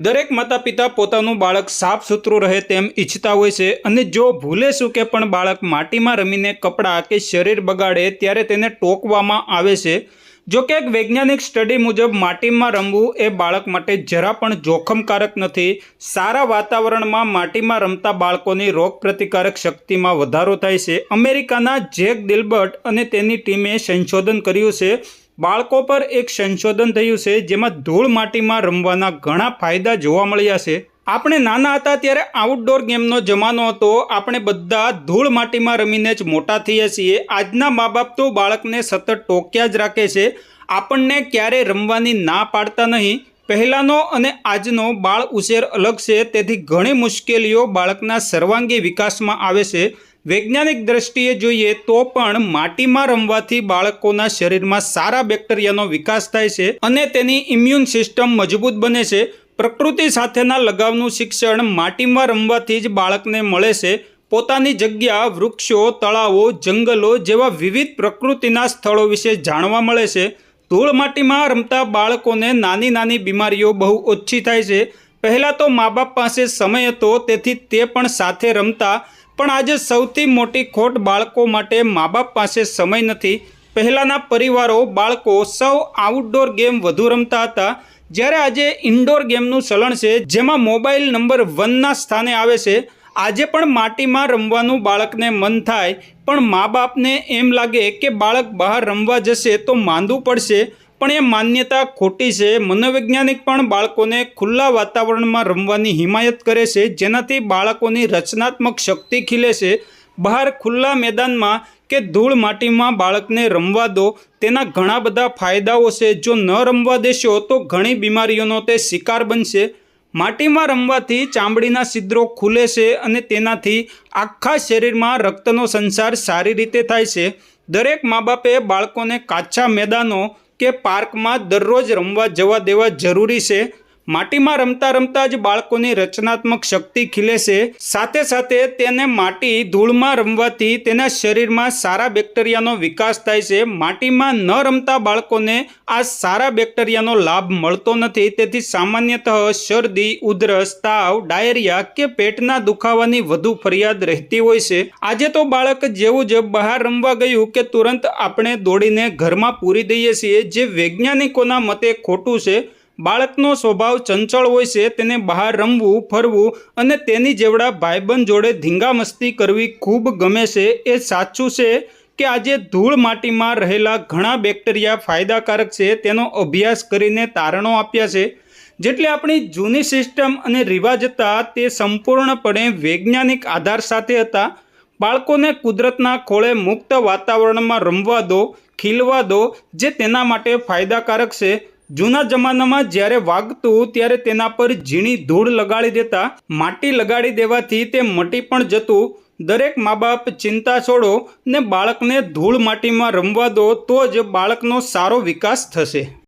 દરેક માતા પિતા પોતાનું બાળક સાફ સુથરું રહે તેમ ઈચ્છતા હોય છે અને જો ભૂલે શું કે પણ બાળક માટીમાં રમીને કપડાં કે શરીર બગાડે ત્યારે તેને ટોકવામાં આવે છે. જો કે એક વૈજ્ઞાનિક સ્ટડી મુજબ માટીમાં રમવું એ બાળક માટે જરા પણ જોખમકારક નથી. સારા વાતાવરણમાં માટીમાં રમતા બાળકોની રોગપ્રતિકારક શક્તિમાં વધારો થાય છે. અમેરિકાના જેક દિલબર્ટ અને તેની ટીમે સંશોધન કર્યું છે બાળકો પર એક સંશોધન થયું છે, જેમાં ધૂળ માટીમાં રમવાના ઘણા ફાયદા જોવા મળ્યા છે. આપણે નાના હતા ત્યારે આઉટડોર ગેમનો જમાનો હતો. આપણે બધા ધૂળ માટીમાં રમીને જ મોટા થઈએ છીએ. આજના મા બાપ તો બાળકને સતત ટોક્યા જ રાખે છે. આપણને ક્યારેય રમવાની ના પાડતા નહીં. પહેલાંનો અને આજનો બાળ ઉછેર અલગ છે. તેથી ઘણી મુશ્કેલીઓ બાળકના સર્વાંગી વિકાસમાં આવે છે. વૈજ્ઞાનિક દ્રષ્ટિએ જોઈએ તો પણ માટીમાં રમવાથી બાળકોના શરીરમાં સારા બેક્ટેરિયાનો વિકાસ થાય છે અને તેની ઇમ્યુન સિસ્ટમ મજબૂત બને છે. પ્રકૃતિ સાથેના લગાવનું શિક્ષણ માટીમાં રમવાથી જ બાળકને મળે છે. પોતાની જગ્યા, વૃક્ષો, તળાવો, જંગલો જેવા વિવિધ પ્રકૃતિના સ્થળો વિશે જાણવા મળે છે. ધૂળ માટીમાં રમતા બાળકોને નાની નાની બીમારીઓ બહુ ઓછી થાય છે. પહેલાં તો મા બાપ પાસે સમય હતો, તેથી તે પણ સાથે રમતા પણ આજે સૌથી મોટી ખોટ બાળકો માટે મા બાપ પાસે સમય નથી. પહેલાંના પરિવારો બાળકો સૌ આઉટડોર ગેમ વધુ રમતા હતા. જ્યારે આજે ઇન્ડોર ગેમનું ચલણ છે, જેમાં મોબાઈલ નંબર વનના સ્થાને આવે છે, આજે પણ માટીમાં રમવાનું બાળકને મન થાય. પણ મા બાપને એમ લાગે કે બાળક બહાર રમવા જશે તો માંદું પડશે. પણ એ માન્યતા ખોટી છે. મનોવૈજ્ઞાનિક પણ બાળકોને ખુલ્લા વાતાવરણમાં રમવાની હિમાયત કરે છે, જેનાથી બાળકોની રચનાત્મક શક્તિ ખીલે છે. બહાર ખુલ્લા મેદાનમાં કે ધૂળ માટીમાં બાળકને રમવા દો, તેના ઘણા બધા ફાયદાઓ છે. જો ન રમવા દેશો, તો ઘણી બીમારીઓનો તે શિકાર બનશે. માટીમાં રમવાથી ચામડીના છિદ્રો ખુલે છે અને તેનાથી આખા શરીરમાં રક્તનો સંસાર સારી રીતે થાય છે. દરેક મા બાપે બાળકોને કાચા મેદાનો કે પાર્કમાં દરરોજ રમવા જવા દેવા જરૂરી છે? માટીમાં રમતા રમતા જ બાળકોની રચનાત્મક શક્તિ ખીલે છે સાથે સાથે તેને માટી ધૂળમાં રમવાથી તેના શરીરમાં સારા બેક્ટેરિયાનો વિકાસ થાય છે. માટીમાં ન રમતા બાળકોને આ સારા બેક્ટેરિયાનો લાભ મળતો નથી. તેથી સામાન્યતઃ શરદી, ઉધરસ, તાવ, ડાયરિયા કે પેટના દુખાવાની વધુ ફરિયાદ રહેતી હોય છે. આજે તો બાળક જેવું જ બહાર રમવા ગયું કે તુરંત આપણે દોડીને ઘરમાં પૂરી દઈએ છીએ. જે વૈજ્ઞાનિકોના મતે ખોટું છે. બાળકનો સ્વભાવ ચંચળ હોય છે, તેને બહાર રમવું, ફરવું અને તેની જેવડા ભાઈબંધ જોડે ધીંગા મસ્તી કરવી ખૂબ ગમે છે. એ સાચું છે કે આજે ધૂળ માટીમાં રહેલા ઘણા બેક્ટેરિયા ફાયદાકારક છે, તેનો અભ્યાસ કરીને તારણો આપ્યા છે. જેટલી આપણી જૂની સિસ્ટમ અને રિવાજ હતા, તે સંપૂર્ણપણે વૈજ્ઞાનિક આધાર સાથે હતા. બાળકોને કુદરતના ખોળે મુક્ત વાતાવરણમાં રમવા દો, ખીલવા દો, જે તેના માટે ફાયદાકારક છે. જૂના જમાનામાં જ્યારે વાગતું ત્યારે તેના પર ઝીણી ધૂળ લગાડી દેતા, માટી લગાડી દેવાથી તે મટી પણ જતું. દરેક મા બાપ ચિંતા છોડો ને બાળકને ધૂળ માટીમાં રમવા દો તો જ બાળકનો સારો વિકાસ થશે.